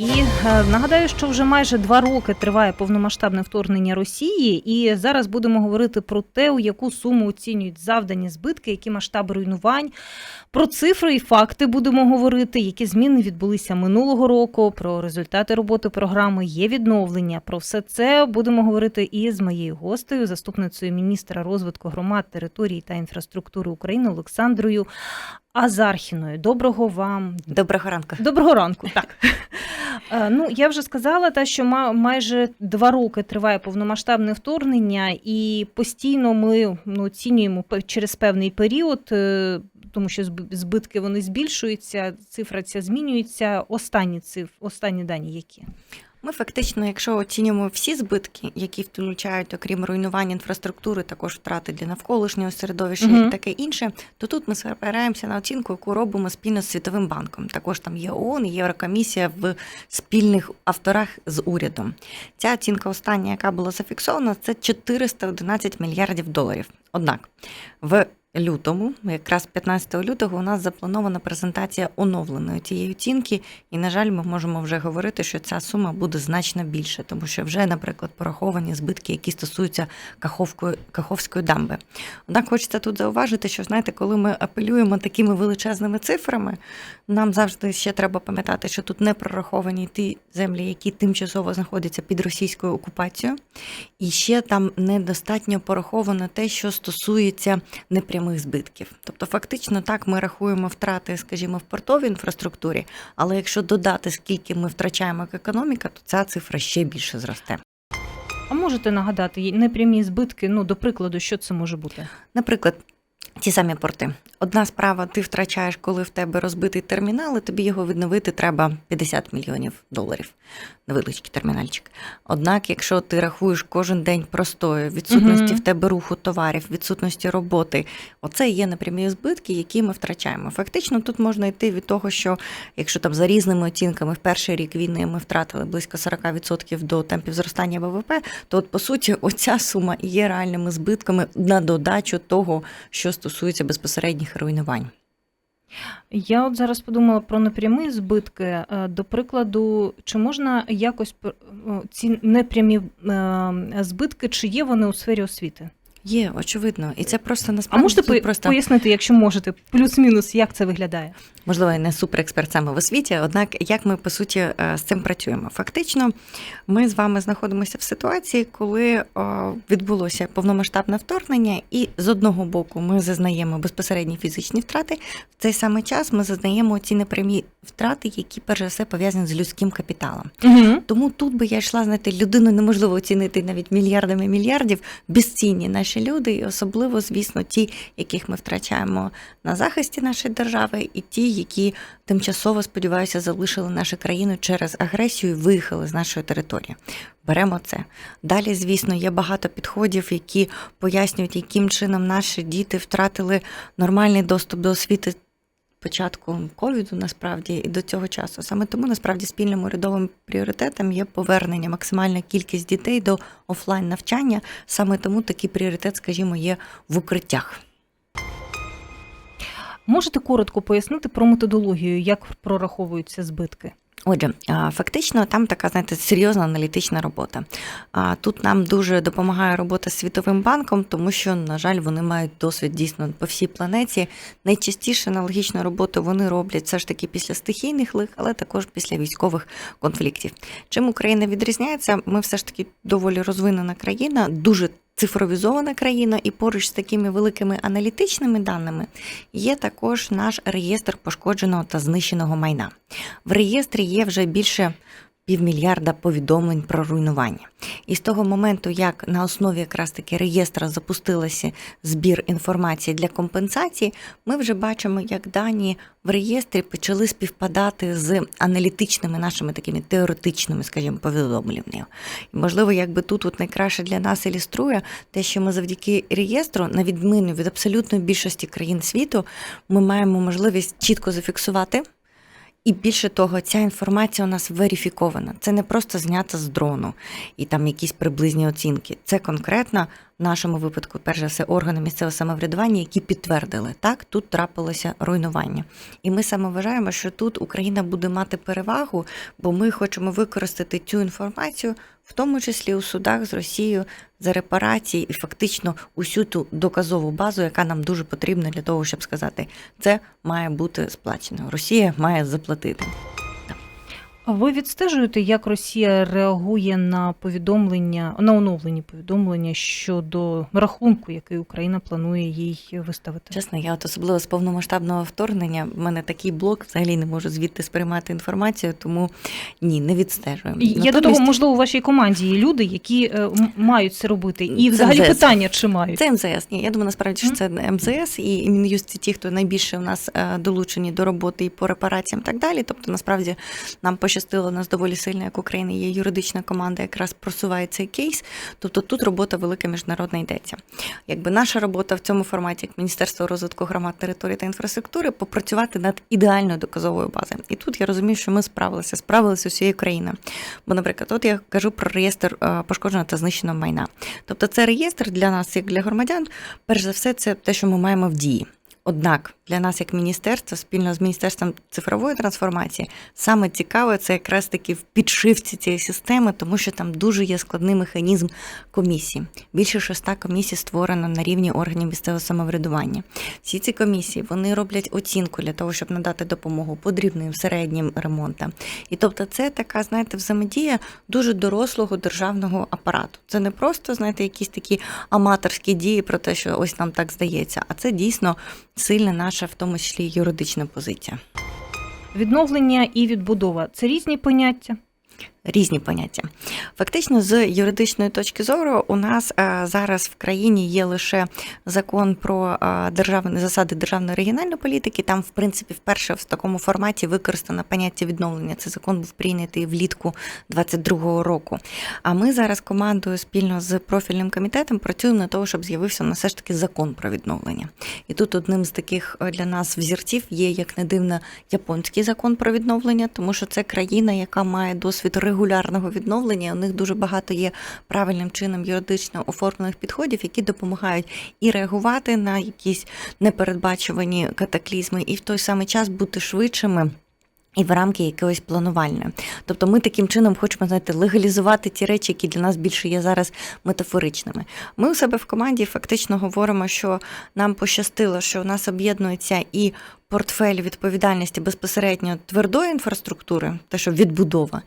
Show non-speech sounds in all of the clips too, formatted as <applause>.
І е, нагадаю, що вже майже два роки триває повномасштабне вторгнення Росії, і зараз будемо говорити про те, у яку суму оцінюють завдані збитки, які масштаби руйнувань. Про цифри і факти будемо говорити, які зміни відбулися минулого року. Про результати роботи програми є відновлення. Про все це будемо говорити і з моєю гостею, заступницею міністра розвитку громад, території та інфраструктури України Олександрою Азархіною. Доброго вам Доброго ранку. Доброго ранку. Так <laughs> Е, ну я вже сказала, та що ма- майже два роки триває повномасштабне вторгнення, і постійно ми ну, оцінюємо через певний період. е, Тому що зб- збитки вони збільшуються, цифра ця змінюється. Останні циф, останні дані які Ми фактично, якщо оцінюємо всі збитки, які включають, окрім руйнування інфраструктури, також втрати для навколишнього середовища Мгм. і таке інше, то тут ми спираємося на оцінку, яку робимо спільно з Світовим банком. Також там є ООН і Єврокомісія в спільних авторах з урядом. Ця оцінка остання, яка була зафіксована, це 411 мільярдів доларів. Однак в лютому, якраз 15 лютого, у нас запланована презентація оновленої цієї оцінки, і, на жаль, ми можемо вже говорити, що ця сума буде значно більше, тому що вже, наприклад, пораховані збитки, які стосуються Каховської, Каховської дамби. Однак хочеться тут зауважити, що знаєте, коли ми апелюємо такими величезними цифрами, нам завжди ще треба пам'ятати, що тут не прораховані ті землі, які тимчасово знаходяться під російською окупацією, і ще там недостатньо пораховано те, що стосується непрямих збитків. Тобто, фактично, так ми рахуємо втрати, скажімо, в портовій інфраструктурі, але якщо додати, скільки ми втрачаємо як економіка, то ця цифра ще більше зросте. а можете нагадати непрямі збитки? Ну до прикладу, що це може бути? Наприклад, ті самі порти. Одна справа, ти втрачаєш, коли в тебе розбитий термінал, і тобі його відновити треба 50 мільйонів доларів. Невеличкий термінальчик. Однак, якщо ти рахуєш кожен день простою, відсутності Мгм. в тебе руху товарів, відсутності роботи, оце є непрямі збитки, які ми втрачаємо. Фактично, тут можна йти від того, що якщо там за різними оцінками в перший рік війни ми втратили близько 40% до темпів зростання ВВП, то от по суті, оця сума і є реальними збитками на додачу того, що стосується безпосередніх руйнувань. Я от зараз подумала про непрямі збитки. Е, До прикладу, чи можна якось пр- ці непрямі е, збитки, чи є вони у сфері освіти? Є, очевидно, і це просто А насправді можете по- просто пояснити, якщо можете, плюс-мінус, як це виглядає? можливо, я не суперексперт саме в освіті, однак як ми по суті е, з цим працюємо? Фактично, ми з вами знаходимося в ситуації, коли відбулося повномасштабне вторгнення, і з одного боку ми зазнаємо безпосередні фізичні втрати. В цей самий час ми зазнаємо ці непрямі втрати, які перш за все пов'язані з людським капіталом. Угу. Тому тут би я йшла, знаєте, людину неможливо оцінити навіть мільярдами мільярдів, безцінні наші люди, і особливо, звісно, ті, яких ми втрачаємо на захисті нашої держави, і ті, які тимчасово, сподіваюся, залишили нашу країну через агресію і виїхали з нашої території. Беремо це. Далі, звісно, є багато підходів, які пояснюють, яким чином наші діти втратили нормальний доступ до освіти початку ковіду, насправді, і до цього часу. Саме тому насправді спільним урядовим пріоритетом є повернення максимальна кількість дітей до офлайн навчання. Саме тому такий пріоритет, скажімо, є в укриттях. Можете коротко пояснити про методологію, як прораховуються збитки? Отже, фактично там така, знаєте, серйозна аналітична робота. А тут нам дуже допомагає робота з Світовим банком, тому що, на жаль, вони мають досвід дійсно по всій планеті. Найчастіше аналогічну роботу вони роблять все ж таки після стихійних лих, але також після військових конфліктів. Чим Україна відрізняється? Ми все ж таки доволі розвинена країна, дуже цифровізована країна, і поруч з такими великими аналітичними даними є також наш реєстр пошкодженого та знищеного майна. В реєстрі є вже більше півмільярда повідомлень про руйнування. І з того моменту, як на основі якраз таки реєстра запустилася збір інформації для компенсації, ми вже бачимо, як дані в реєстрі почали співпадати з аналітичними нашими такими теоретичними, скажімо, повідомленнями. І, можливо, якби тут от найкраще для нас ілюструє те, що ми завдяки реєстру, на відміну від абсолютної більшості країн світу, ми маємо можливість чітко зафіксувати. І більше того, ця інформація у нас верифікована. Це не просто знята з дрону і там якісь приблизні оцінки. Це конкретно в нашому випадку, перш за все, органи місцевого самоврядування, які підтвердили, так, тут трапилося руйнування. І ми саме вважаємо, що тут Україна буде мати перевагу, бо ми хочемо використати цю інформацію, в тому числі у судах з Росією за репарації і фактично усю ту доказову базу, яка нам дуже потрібна для того, щоб сказати, це має бути сплачено. Росія має заплатити. Ви відстежуєте, як Росія реагує на повідомлення, на оновлені повідомлення щодо рахунку, який Україна планує їй виставити? Чесно, я от особливо з повномасштабного вторгнення. в мене такий блок, взагалі не можу звідти сприймати інформацію, тому ні, не відстежуємо. Я до того, можливо, у вашій команді є люди, які е, мають це робити. І Це взагалі МЗС. питання, чи мають. Це МЗС. Ні, я думаю, насправді що це МЗС і Мін'юст це ті, хто найбільше у нас е, долучені до роботи і по репараціям, так далі. Тобто, насправді нам пощастило, у нас доволі сильна, як України, є юридична команда, якраз просуває цей кейс. Тобто тут робота велика міжнародна йдеться. Якби наша робота в цьому форматі, як Міністерство розвитку громад, території та інфраструктури, попрацювати над ідеальною доказовою базою. І тут я розумію, що ми справилися, справилися усією країною. Бо, наприклад, от я кажу про реєстр е, пошкодженого та знищеного майна. Тобто, це реєстр для нас, як для громадян, перш за все, це те, що ми маємо в дії. Однак для нас, як міністерство, спільно з міністерством цифрової трансформації, саме цікаве це якраз таки в підшивці цієї системи, тому що там дуже є складний механізм комісії. Більше 600 комісій створено на рівні органів місцевого самоврядування. Всі ці комісії вони роблять оцінку для того, щоб надати допомогу по дрібним середнім ремонтам. І тобто, це така, знаєте, взаємодія дуже дорослого державного апарату. Це не просто, знаєте, якісь такі аматорські дії про те, що ось нам так здається, а це дійсно сильна наша, в тому числі юридична позиція. Відновлення і відбудова це різні поняття. Різні поняття. Фактично, з юридичної точки зору, у нас е, зараз в країні є лише закон про е, державні засади державної регіональної політики. Там, в принципі, вперше в такому форматі використано поняття відновлення. Цей закон був прийнятий влітку 22-го року. А ми зараз командою спільно з профільним комітетом працюємо на того, щоб з'явився на все ж таки закон про відновлення. І тут одним з таких е, для нас взірців є, як не дивно, японський закон про відновлення, тому що це країна, яка має досвід регулярного відновлення. У них дуже багато є правильним чином юридично оформлених підходів, які допомагають і реагувати на якісь непередбачувані катаклізми, і в той самий час бути швидшими. І в рамки якогось планувальне. Тобто ми таким чином хочемо знаєте, легалізувати ті речі, які для нас більше є зараз метафоричними. Ми у себе в команді фактично говоримо, що нам пощастило, що у нас об'єднується і портфель відповідальності безпосередньо твердої інфраструктури, те, що відбудова,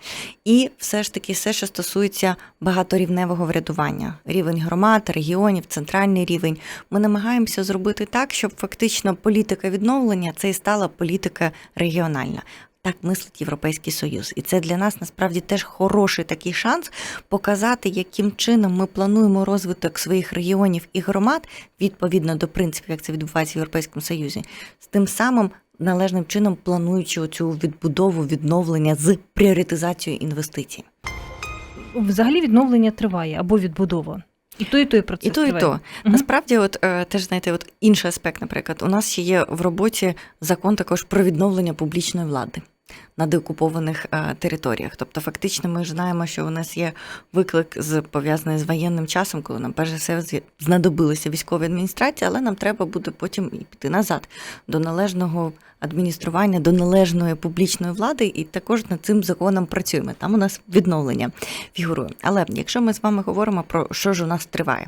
і все ж таки все, що стосується багаторівневого врядування, рівень громад, регіонів, центральний рівень. Ми намагаємося зробити так, щоб фактично політика відновлення це і стала політика регіональна. Так мислить Європейський Союз, і це для нас насправді теж хороший такий шанс показати, яким чином ми плануємо розвиток своїх регіонів і громад відповідно до принципів, як це відбувається в Європейському Союзі, з тим самим належним чином плануючи цю відбудову, відновлення з пріоритизацією інвестицій. Взагалі відновлення триває або відбудова. І то, і той процес І то, і триває. то. Угу. Насправді, от е, теж знаєте, от інший аспект, наприклад, у нас ще є в роботі закон також про відновлення публічної влади на деокупованих е, територіях. Тобто, фактично, ми ж знаємо, що у нас є виклик з пов'язаний з воєнним часом, коли нам перш за все знадобилися військові адміністрації, але нам треба буде потім і піти назад до належного адміністрування, до належної публічної влади, і також над цим законом працюємо. Там у нас відновлення фігурує. Але якщо ми з вами говоримо про що ж у нас триває,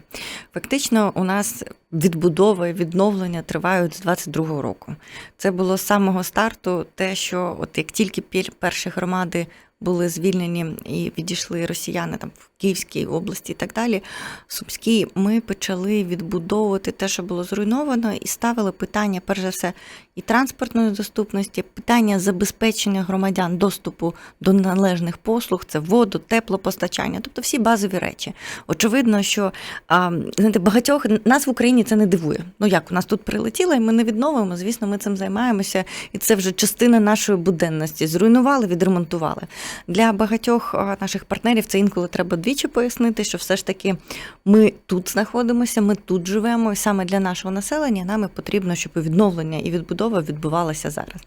фактично у нас відбудова і відновлення тривають з 22-го року. Це було з самого старту те, що от як тільки піль- перші громади були звільнені і відійшли росіяни там в Київській області і так далі, Сумській, ми почали відбудовувати те, що було зруйновано, і ставили питання, перш за все, і транспортної доступності, питання забезпечення громадян доступу до належних послуг, це воду, теплопостачання, тобто всі базові речі. Очевидно, що знаєте, багатьох нас в Україні це не дивує. Ну як у нас тут прилетіло, і ми не відновимо. Звісно, ми цим займаємося, і це вже частина нашої буденності. Зруйнували, відремонтували. Для багатьох наших партнерів це інколи треба двічі пояснити, що все ж таки ми тут знаходимося, ми тут живемо, і саме для нашого населення нам потрібно, щоб відновлення і відбудова відбувалася зараз.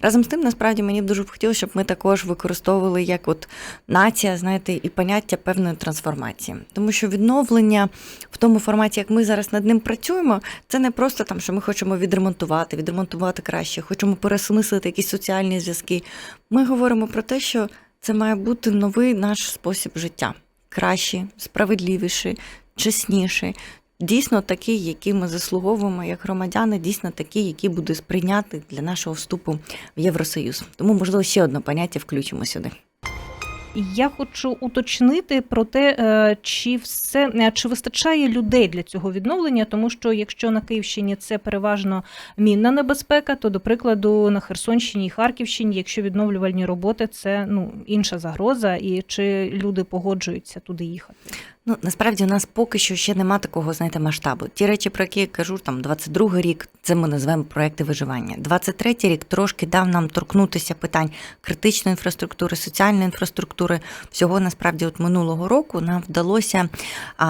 Разом з тим, насправді мені б дуже б хотілося, щоб ми також використовували як от нація, знаєте, і поняття певної трансформації, тому що відновлення в тому форматі, як ми зараз над ним працюємо, це не просто там, що ми хочемо відремонтувати, відремонтувати краще, хочемо переосмислити якісь соціальні зв'язки. Ми говоримо про те, що це має бути новий наш спосіб життя, кращий, справедливіші, чесніші, Дійсно такі, які ми заслуговуємо як громадяни, дійсно такі, які будуть сприйняти для нашого вступу в Євросоюз. Тому, можливо, ще одне поняття включимо сюди. Я хочу уточнити про те, е, чи все е, чи вистачає людей для цього відновлення, тому що якщо на Київщині це переважно мінна небезпека, то до прикладу на Херсонщині і Харківщині, якщо відновлювальні роботи, це ну інша загроза, і чи люди погоджуються туди їхати? Ну насправді у нас поки що ще нема такого, знаєте, масштабу. Ті речі, про які я кажу, там 22 рік, це ми називаємо проекти виживання. 23 рік трошки дав нам торкнутися питань критичної інфраструктури, соціальної інфраструктури. Всього насправді, от минулого року нам вдалося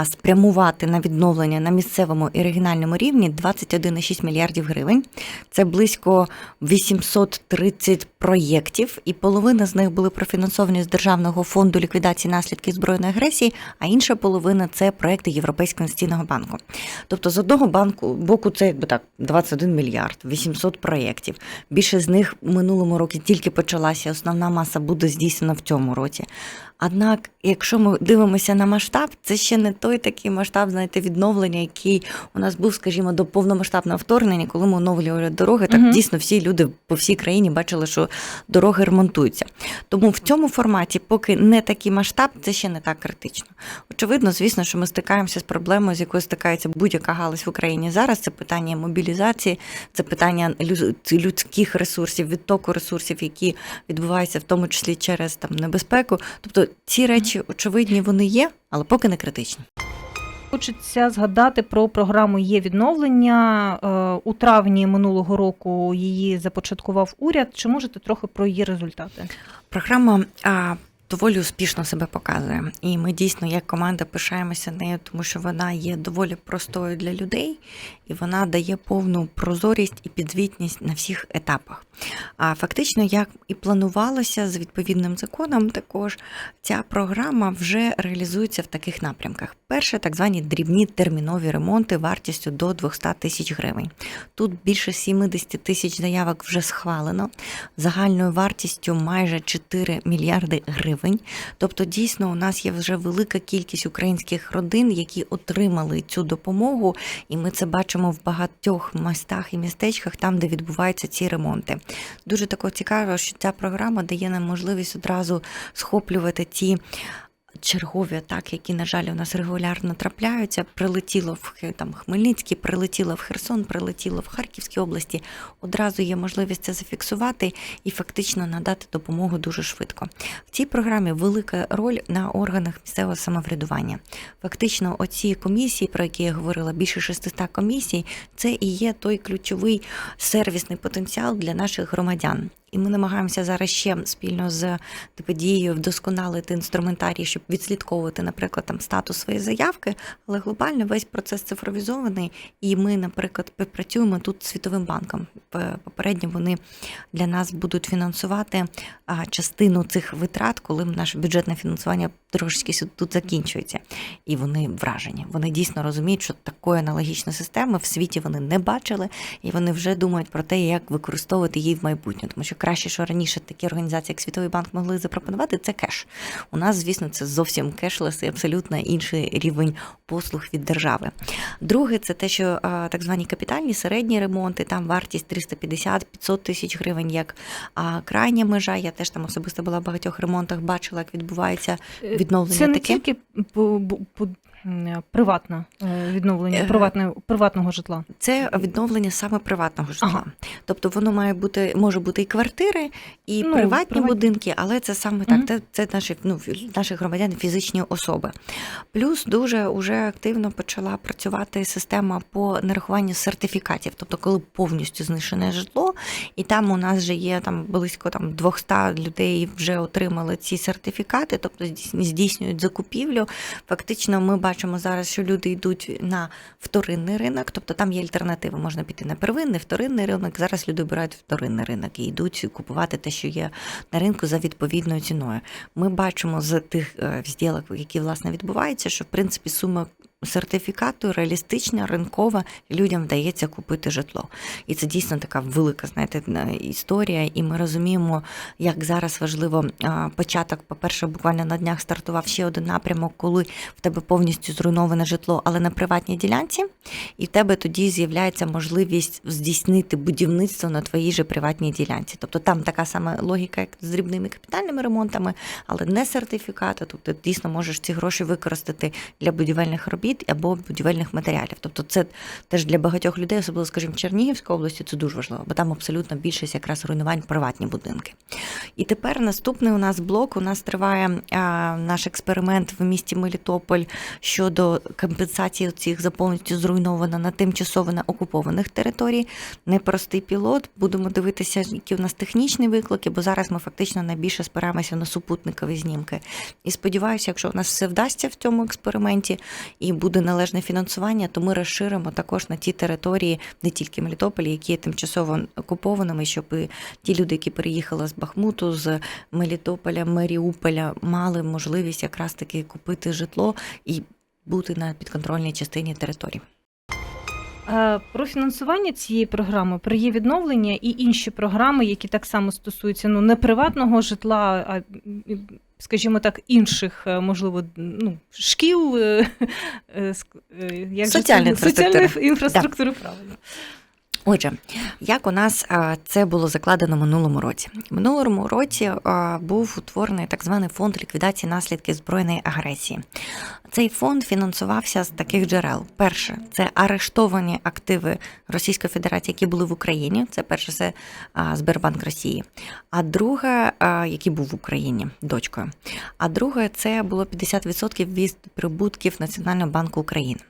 спрямувати на відновлення на місцевому і регіональному рівні 21,6 мільярдів гривень. Це близько 830 проєктів, і половина з них були профінансовані з Державного фонду ліквідації наслідків збройної агресії, а інша половина це проекти Європейського інвестиційного банку. Тобто, з одного банку боку, це якби так 21 мільярд, 800 проєктів. Більше з них в минулому році тільки почалася. Основна маса буде здійснена в цьому році. Однак, якщо ми дивимося на масштаб, це ще не той такий масштаб, знаєте, відновлення, який у нас був, скажімо, до повномасштабного вторгнення, коли ми оновлювали дороги. Так Мгм. дійсно всі люди по всій країні бачили, що дороги ремонтуються. Тому в цьому форматі, поки не такий масштаб, це ще не так критично. Очевидно, звісно, що ми стикаємося з проблемою, з якою стикається будь-яка галузь в Україні зараз. Це питання мобілізації, це питання людських ресурсів, відтоку ресурсів, які відбуваються в тому числі через там небезпеку. Тобто ці речі очевидні вони є, але поки не критичні. Хочеться згадати про програму є відновлення Е, у травні минулого року. Її започаткував уряд. Чи можете трохи про її результати? Програма доволі успішно себе показує, і ми дійсно, як команда, пишаємося нею, тому що вона є доволі простою для людей, і вона дає повну прозорість і підзвітність на всіх етапах. А фактично, як і планувалося з відповідним законом, також ця програма вже реалізується в таких напрямках. Перше, так звані дрібні термінові ремонти вартістю до 200 тисяч гривень. Тут більше 70 тисяч заявок вже схвалено, загальною вартістю майже 4 мільярди гривень. Тобто, дійсно, у нас є вже велика кількість українських родин, які отримали цю допомогу, і ми це бачимо в багатьох містах і містечках, там, де відбуваються ці ремонти. Дуже тако цікаво, що ця програма дає нам можливість одразу схоплювати ті. Чергові атаки, які, на жаль, у нас регулярно трапляються, прилетіло в там, Хмельницький, прилетіло в Херсон, прилетіло в Харківській області. Одразу є можливість це зафіксувати і фактично надати допомогу дуже швидко. В цій програмі велика роль на органах місцевого самоврядування. Фактично, оці комісії, про які я говорила, більше 600 комісій, це і є той ключовий сервісний потенціал для наших громадян. І ми намагаємося зараз ще спільно з ТПДією вдосконалити інструментарій, щоб відслідковувати, наприклад, там статус своєї заявки, але глобально весь процес цифровізований, і ми, наприклад, працюємо тут з Світовим банком. Попередньо вони для нас будуть фінансувати частину цих витрат, коли наше бюджетне фінансування трошечки тут закінчується. І вони вражені. Вони дійсно розуміють, що такої аналогічної системи в світі вони не бачили, і вони вже думають про те, як використовувати її в майбутньому. Тому що краще, що раніше такі організації, як Світовий банк, могли запропонувати, це кеш. У нас, звісно, це зовсім кешлес і абсолютно інший рівень послуг від держави. Друге, це те, що так звані капітальні середні ремонти, там вартість 350-500 тисяч гривень, як крайня межа. Я теж там особисто була в багатьох ремонтах, бачила, як відбувається відновлення Це не таке. тільки по- по- по- м, приватна е, відновлення Е, приватне, приватного житла? Це відновлення саме приватного житла. Ага. Тобто воно має бути, може бути і квартири, і Ну, приватні приватні. будинки, але це саме так. Мгм. Це, це наші, ну, наші громадяни, фізичні особи. Плюс дуже уже активно почала працювати система по нарахуванню сертифікатів, тобто коли повністю знищене житло, і там у нас вже є там близько там 200 людей вже отримали ці сертифікати, тобто здійс- здійснюють закупівлю. Фактично, ми бачимо зараз, що люди йдуть на вторинний ринок, тобто там є альтернативи. Можна піти на первинний, вторинний ринок. Зараз люди обирають вторинний ринок і йдуть купувати те, що є на ринку за відповідною ціною. Ми бачимо з тих е, зділок, які власне відбуваються, що в принципі сума. Сертифікату реалістична, ринкова, людям вдається купити житло. І це дійсно така велика, знаєте, історія. І ми розуміємо, як зараз важливо початок. По-перше, буквально на днях стартував ще один напрямок, коли в тебе повністю зруйноване житло, але на приватній ділянці, і в тебе тоді з'являється можливість здійснити будівництво на твоїй же приватній ділянці. Тобто там така сама логіка, як з дрібними капітальними ремонтами, але не сертифікати. Тобто ти дійсно можеш ці гроші використати для будівельних робіт або будівельних матеріалів. Тобто, це теж для багатьох людей, особливо, скажімо, в Чернігівській області, це дуже важливо, бо там абсолютно більшість якраз руйнувань приватні будинки. І тепер наступний у нас блок. У нас триває наш експеримент в місті Мелітополь щодо компенсації цих за зруйновано на тимчасово на окупованих територій. Непростий пілот. Будемо дивитися, які у нас технічні виклики, бо зараз ми фактично найбільше спираємося на супутникові знімки. І сподіваюся, якщо у нас все вдасться в цьому експерименті і буде належне фінансування, то ми розширимо також на ті території, не тільки Мелітополі, які є тимчасово окупованими, щоб ті люди, які переїхали з Бахмуту, з Мелітополя, Маріуполя, мали можливість якраз таки купити житло і бути на підконтрольній частині території. Е, Про фінансування цієї програми, про її відновлення і інші програми, які так само стосуються ну не приватного житла, а скажімо так, інших, е, можливо, ну шкіл, е, <laughs> е, як же це Соціальної інфраструктури. інфраструктури, правильно. Отже, як у нас це було закладено минулому році? Минулому році був утворений так званий фонд ліквідації наслідків збройної агресії. Цей фонд фінансувався з таких джерел. Перше, це арештовані активи Російської Федерації, які були в Україні. Це перше це Сбербанк Росії. А друге, який був в Україні дочкою. А друге, це було 50% від прибутків Національного банку України.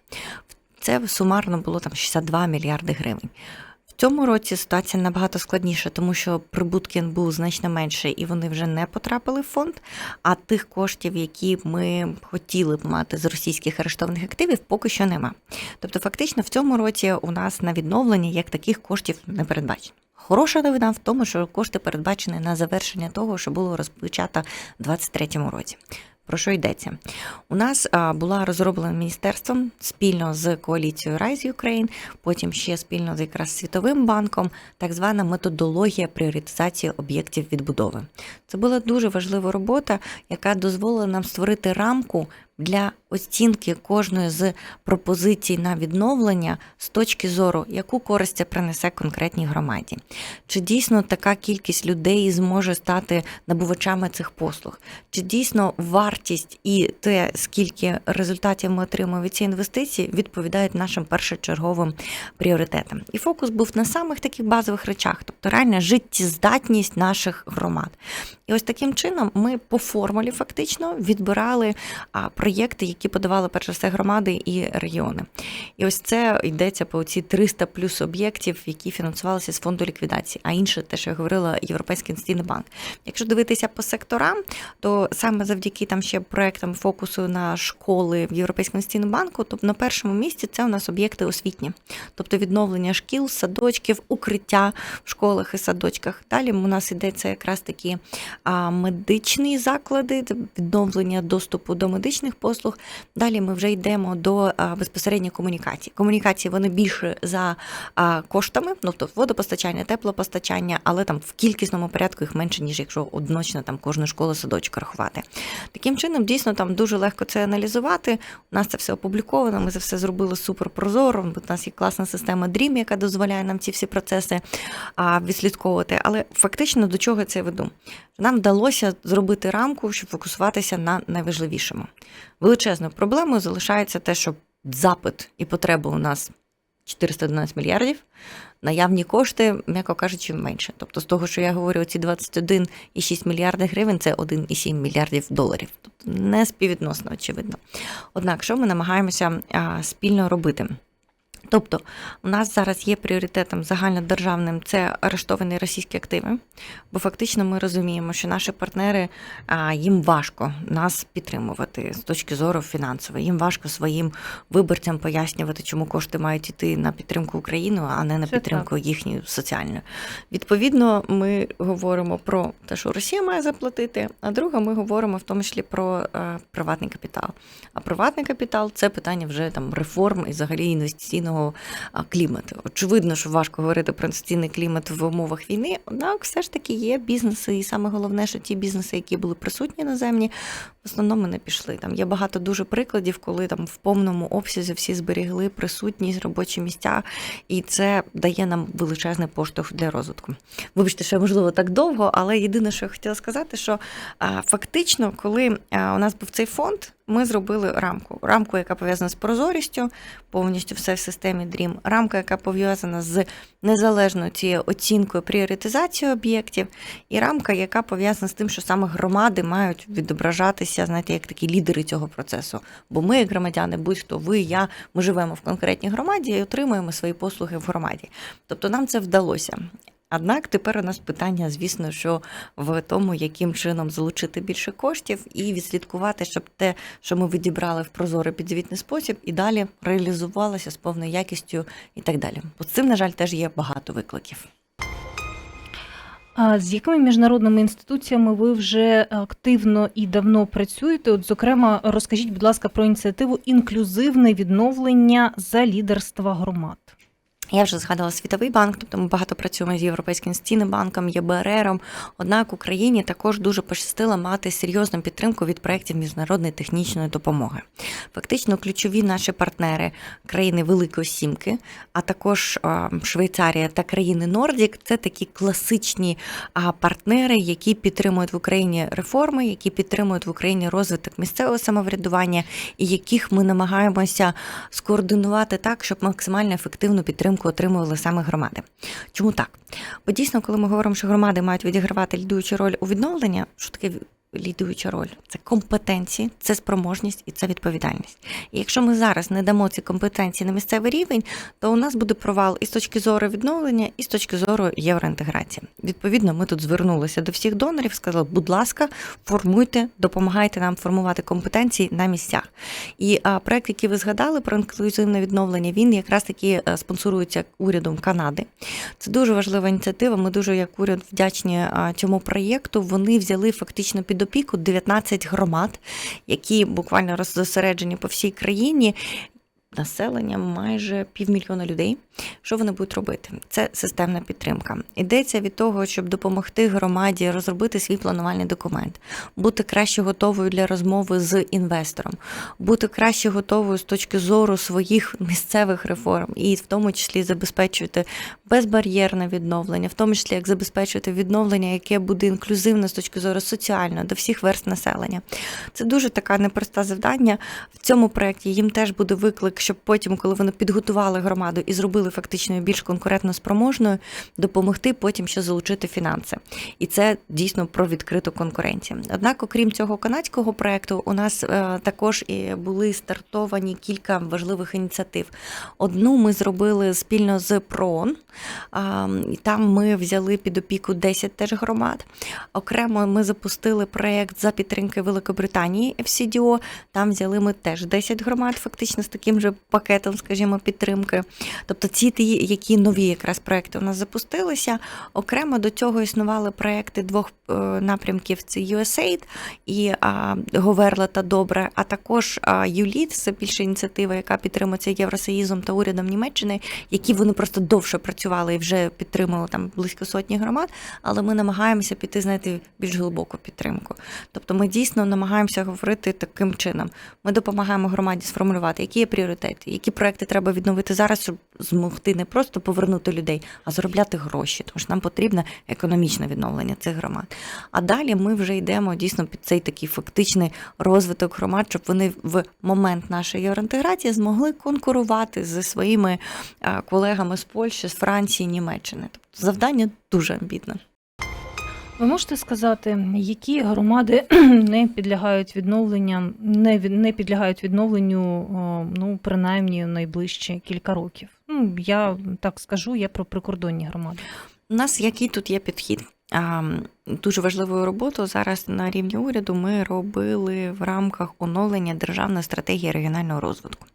Це сумарно було там 62 мільярди гривень. В цьому році ситуація набагато складніша, тому що прибутки був значно менше, і вони вже не потрапили в фонд. А тих коштів, які ми хотіли б мати з російських арештованих активів, поки що нема. Тобто, фактично, в цьому році у нас на відновлення як таких коштів не передбачено. Хороша новина в тому, що кошти передбачені на завершення того, що було розпочато в 2023 році. Про що йдеться? У нас була розроблена міністерством спільно з коаліцією Rise Ukraine, потім ще спільно з якраз Світовим банком, так звана методологія пріоритизації об'єктів відбудови. Це була дуже важлива робота, яка дозволила нам створити рамку для оцінки кожної з пропозицій на відновлення з точки зору, яку користь це принесе конкретній громаді. Чи дійсно така кількість людей зможе стати набувачами цих послуг? Чи дійсно вартість і те, скільки результатів ми отримуємо від цієї інвестиції, відповідають нашим першочерговим пріоритетам? І фокус був на самих таких базових речах, тобто реальна життєздатність наших громад. І ось таким чином ми по формулі фактично відбирали а, проєкти, які подавали перш за все громади і регіони. І ось це йдеться по ці 300 плюс об'єктів, які фінансувалися з фонду ліквідації, а інше, те, що я говорила, Європейський інвестиційний банк. Якщо дивитися по секторам, то саме завдяки там ще проектам фокусу на школи в Європейському інвестиційному банку, то на першому місці це у нас об'єкти освітні, тобто відновлення шкіл, садочків, укриття в школах і садочках. Далі у нас йдеться якраз такі медичні заклади, відновлення доступу до медичних послуг. Далі ми вже йдемо до а, безпосередньо комунікації. Комунікації вони більше за коштами, ну тобто водопостачання, теплопостачання, але там в кількісному порядку їх менше, ніж якщо одночно там кожну школу садочок рахувати. Таким чином, дійсно, там дуже легко це аналізувати. У нас це все опубліковано. Ми це все зробили супер прозоро. У нас є класна система DREAM, яка дозволяє нам ці всі процеси відслідковувати. Але фактично до чого це веду? Нам вдалося зробити рамку, щоб фокусуватися на найважливішому. Величезною проблемою залишається те, що запит і потреба у нас 411 мільярдів, наявні кошти, м'яко кажучи, менше. Тобто, з того, що я говорю, ці 21,6 мільярди гривень це 1,7 мільярдів доларів. Тобто не співвідносно, очевидно. Однак, що ми намагаємося спільно робити? Тобто, у нас зараз є пріоритетом загальнодержавним це арештовані російські активи, бо фактично ми розуміємо, що наші партнери їм важко нас підтримувати з точки зору фінансової. Їм важко своїм виборцям пояснювати, чому кошти мають йти на підтримку України, а не на Це підтримку їхньої соціальної. Відповідно, ми говоримо про те, що Росія має заплатити. А друге, ми говоримо в тому числі про е, приватний капітал. А приватний капітал це питання вже там реформ і взагалі інвестиційного а, клімату. Очевидно, що важко говорити про інституційний клімат в умовах війни, однак все ж таки є бізнеси, і саме головне, що ті бізнеси, які були присутні іноземні, в основному не пішли. Там є багато дуже прикладів, коли там в повному обсязі всі зберігли присутність робочі місця, і це дає нам величезний поштовх для розвитку. Вибачте, що можливо так довго, але єдине, що я хотіла сказати, що фактично, коли у нас був цей фонд, ми зробили рамку. Рамку, яка пов'язана з прозорістю, повністю все в системі DREAM. Рамка, яка пов'язана з незалежною цією оцінкою пріоритизацією об'єктів, і рамка, яка пов'язана з тим, що саме громади мають відображатися, знаєте, як такі лідери цього процесу. Бо ми, як громадяни, будь-хто ви, я, ми живемо в конкретній громаді і отримуємо свої послуги в громаді. Тобто нам це вдалося. Однак тепер у нас питання, звісно, що в тому, яким чином залучити більше коштів і відслідкувати, щоб те, що ми відібрали в прозорий підзвітний спосіб, і далі реалізувалося з повною якістю і так далі. Бо з цим, на жаль, теж є багато викликів. З якими міжнародними інституціями ви вже активно і давно працюєте? От, зокрема, розкажіть, будь ласка, про ініціативу інклюзивне відновлення за лідерства громад. Я вже згадала Світовий банк, тобто ми багато працюємо з Європейським інвестиційним банком, ЄБРРом. Однак Україні також дуже пощастило мати серйозну підтримку від проєктів міжнародної технічної допомоги. Фактично, ключові наші партнери країни Великої Сімки, а також Швейцарія та країни Нордік це такі класичні партнери, які підтримують в Україні реформи, які підтримують в Україні розвиток місцевого самоврядування, і яких ми намагаємося скоординувати так, щоб максимально ефективну підтримку отримували саме громади. Чому так? Бо дійсно, коли ми говоримо, що громади мають відігравати лідуючу роль у відновленні, що таке лідуюча роль? Це компетенції, це спроможність і це відповідальність. І якщо ми зараз не дамо ці компетенції на місцевий рівень, то у нас буде провал і з точки зору відновлення, і з точки зору євроінтеграції. Відповідно, ми тут звернулися до всіх донорів, сказали, будь ласка, формуйте, допомагайте нам формувати компетенції на місцях. І а, проект, який ви згадали про інклюзивне відновлення, він якраз таки е, спонсорується урядом Канади. Це дуже важлива ініціатива. Ми дуже як уряд вдячні цьому проєкту. Вони взяли фактично під опіку 19 громад, які буквально роззосереджені по всій країні. Населення майже півмільйона людей. Що вони будуть робити? Це системна підтримка. Йдеться від того, щоб допомогти громаді розробити свій планувальний документ, бути краще готовою для розмови з інвестором, бути краще готовою з точки зору своїх місцевих реформ, і в тому числі забезпечувати безбар'єрне відновлення, в тому числі як забезпечувати відновлення, яке буде інклюзивне з точки зору соціального до всіх верст населення. Це дуже така непроста завдання. В цьому проєкті їм теж буде виклик, щоб потім, коли вони підготували громаду і зробили фактично більш конкурентно спроможною, допомогти потім ще залучити фінанси. І це дійсно про відкриту конкуренцію. Однак, окрім цього канадського проєкту, у нас е, також і були стартовані кілька важливих ініціатив. Одну ми зробили спільно з ПРООН. І Там ми взяли під опіку 10 теж громад. Окремо ми запустили проєкт за підтримки Великобританії FCDO. Там взяли ми теж 10 громад, фактично з таким же пакетом, скажімо, підтримки. Тобто ці ті, які нові якраз проекти у нас запустилися. Окремо до цього існували проекти двох е, напрямків: це USAID і Говерла та Добре, а також ULEAD, це більше ініціатива, яка підтримується Євросоюзом та урядом Німеччини, які вони просто довше працювали і вже підтримали там близько сотні громад. Але ми намагаємося піти, знаєте, більш глибоку підтримку. Тобто, ми дійсно намагаємося говорити таким чином. Ми допомагаємо громаді сформулювати, які є пріоритети, які проекти треба відновити зараз, щоб змогти не просто повернути людей, а заробляти гроші. Тому що нам потрібне економічне відновлення цих громад. А далі ми вже йдемо дійсно під цей такий фактичний розвиток громад, щоб вони в момент нашої євроінтеграції змогли конкурувати зі своїми е, колегами з Польщі, з Франції, Німеччини. Тобто завдання дуже амбітне. Ви можете сказати, які громади <clears throat> не підлягають відновленням, не, не підлягають відновленню, ну, принаймні найближчі кілька років? Ну, я так скажу, я про прикордонні громади. У нас який тут є підхід? Дуже важливою роботу зараз на рівні уряду ми робили в рамках оновлення державної стратегії регіонального розвитку.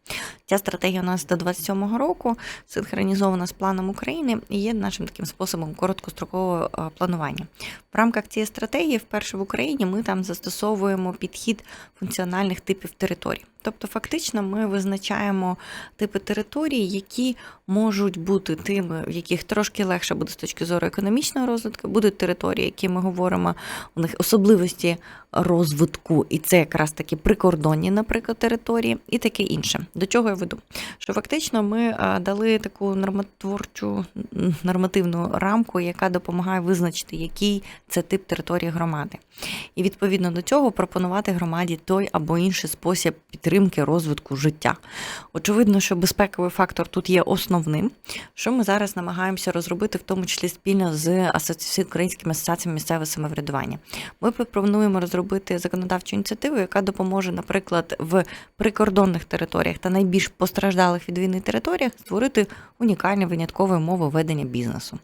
Ця стратегія у нас до 27-го року синхронізована з планом України і є нашим таким способом короткострокового е, планування. В рамках цієї стратегії, вперше в Україні, ми там застосовуємо підхід функціональних типів територій. Тобто, фактично, ми визначаємо типи територій, які можуть бути тими, в яких трошки легше буде з точки зору економічного розвитку, будуть території, які ми говоримо, у них особливості розвитку, і це якраз такі прикордонні, наприклад, території, і таке інше. До чого я веду? Що фактично ми е, дали таку нормотворчу нормативну рамку, яка допомагає визначити, який це тип території громади. І відповідно до цього пропонувати громаді той або інший спосіб підтримки розвитку життя. Очевидно, що безпековий фактор тут є основним, що ми зараз намагаємося розробити, в тому числі спільно з асоці... українськими асоціаціями місцевого самоврядування. Ми пропонуємо розробити законодавчу ініціативу, яка допоможе, наприклад, в прикордонних територіях та найбільш постраждалих від війни територіях створити унікальні виняткові умови ведення бізнесу.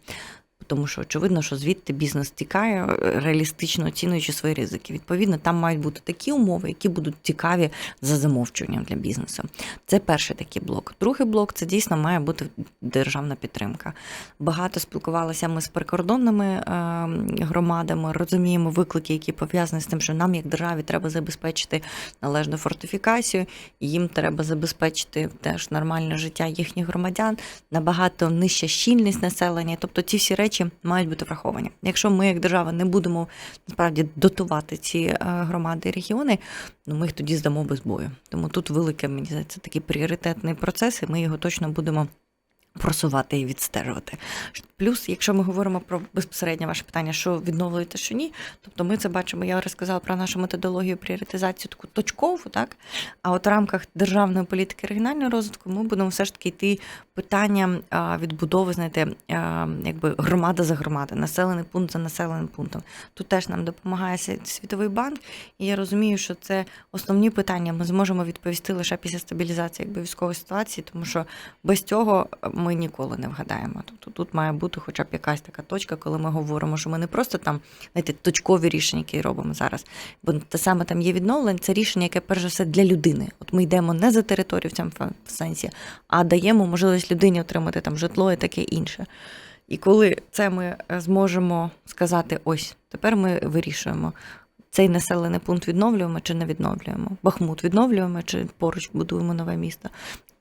Тому що очевидно, що звідти бізнес тікає, реалістично оцінюючи свої ризики. Відповідно, там мають бути такі умови, які будуть цікаві за замовчуванням для бізнесу. Це перший такий блок. Другий блок це дійсно має бути державна підтримка. Багато спілкувалися ми з прикордонними е, громадами, розуміємо виклики, які пов'язані з тим, що нам, як державі, треба забезпечити належну фортифікацію, їм треба забезпечити теж нормальне життя їхніх громадян, набагато нижча щільність населення. Тобто ці всі речі мають бути враховані. Якщо ми, як держава, не будемо насправді дотувати ці е, громади і регіони, ну ми їх тоді здамо без бою. Тому тут велике мені здається, такий пріоритетний процес, і ми його точно будемо. Просувати і відстежувати. Плюс, якщо ми говоримо про безпосередньо ваше питання, що відновлюєте, що ні, тобто ми це бачимо. Я розказала про нашу методологію пріоритизацію таку точкову, так а от в рамках державної політики регіонального розвитку ми будемо все ж таки йти питання а, відбудови, знаєте, якби громада за громада, населений пункт за населеним пунктом. Тут теж нам допомагає Світовий банк, і я розумію, що це основні питання. Ми зможемо відповісти лише після стабілізації якби військової ситуації, тому що без цього ми ніколи не вгадаємо. Тобто тут має бути хоча б якась така точка, коли ми говоримо, що ми не просто там знаєте, точкові рішення, які робимо зараз. Бо те саме там є відновлення, це рішення, яке перш за все для людини. От ми йдемо не за територію в цьому сенсі, а даємо можливість людині отримати там житло і таке інше. І коли це ми е, зможемо сказати, ось тепер ми вирішуємо. Цей населений пункт відновлюємо чи не відновлюємо? Бахмут відновлюємо чи поруч будуємо нове місто?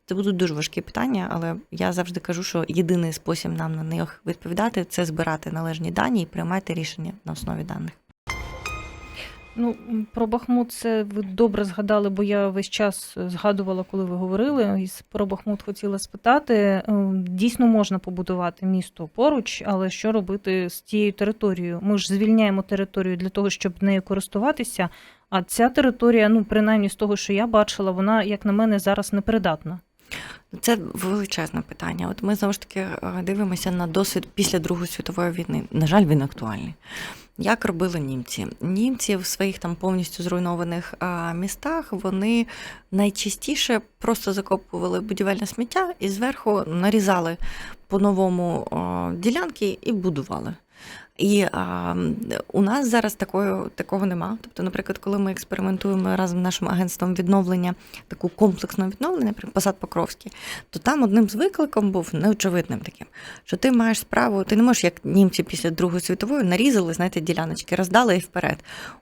Це будуть дуже важкі питання, але я завжди кажу, що єдиний спосіб нам на них відповідати це збирати належні дані і приймати рішення на основі даних. Ну, про Бахмут це ви добре згадали, бо я весь час згадувала, коли ви говорили. І про Бахмут хотіла спитати. Е, Дійсно можна побудувати місто поруч, але що робити з тією територією? Ми ж звільняємо територію для того, щоб нею користуватися. А ця територія, ну принаймні з того, що я бачила, вона, як на мене, зараз непридатна. Це величезне питання. От ми знову ж таки е, дивимося на досвід після Другої світової війни. На жаль, він актуальний. Як робили німці? Німці в своїх там повністю зруйнованих містах вони найчастіше просто закопували будівельне сміття і зверху нарізали по-новому а, ділянки і будували. І а, у нас зараз такого, такого нема. Тобто, наприклад, коли ми експериментуємо разом з нашим агентством відновлення, таку комплексне відновлення, наприклад, посад Покровський, то там одним з викликом був неочевидним таким, що ти маєш справу, ти не можеш, як німці після Другої світової, нарізали, знаєте, діляночки, роздали і вперед.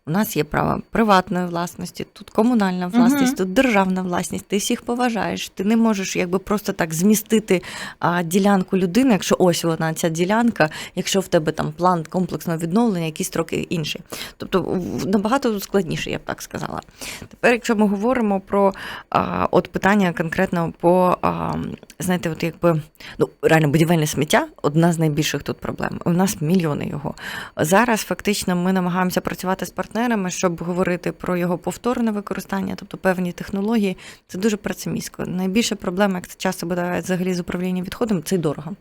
У нас є право приватної власності, тут комунальна власність, Мгм. тут державна власність. Ти всіх поважаєш. Ти не можеш якби просто так змістити а, ділянку людини, якщо ось вона ця ділянка, якщо в тебе там план комплексного відновлення, якісь строки інші. Тобто набагато складніше, я б так сказала. Тепер, якщо ми говоримо про а, от питання конкретно по а, знаєте, от якби ну реально будівельне сміття одна з найбільших тут проблем. У нас мільйони його. Зараз фактично ми намагаємося працювати з партнерами, щоб говорити про його повторне використання, тобто певні технології. Це дуже працемісько. Найбільша проблема, як це часто буває взагалі з управлінням відходом, це дорого.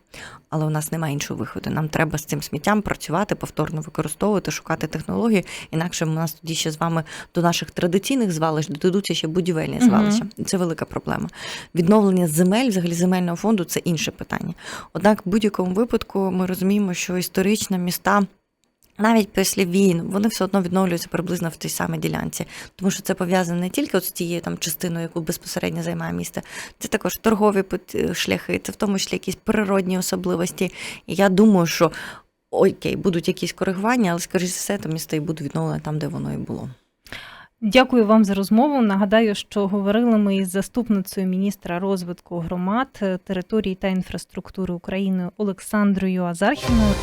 Але у нас немає іншого виходу. Нам треба з цим сміттям працювати, повторно використовувати, шукати технології. Інакше у нас тоді ще з вами до наших традиційних звалищ додадуться ще будівельні звалища. Це велика проблема. Відновлення земель, взагалі земельного фонду це інше питання. Однак, в будь-якому випадку ми розуміємо, що історично міста. Навіть після війн вони все одно відновлюються приблизно в тій самій ділянці, тому що це пов'язано не тільки от з тією там частиною, яку безпосередньо займає місто, це також торгові шляхи, це в тому числі якісь природні особливості. І я думаю, що окей, будуть якісь коригування, але скоріш за все, то місто і буде відновлене там, де воно і було. Дякую вам за розмову. Нагадаю, що говорили ми із заступницею міністра розвитку громад, території та інфраструктури України Олександрою Азархіною.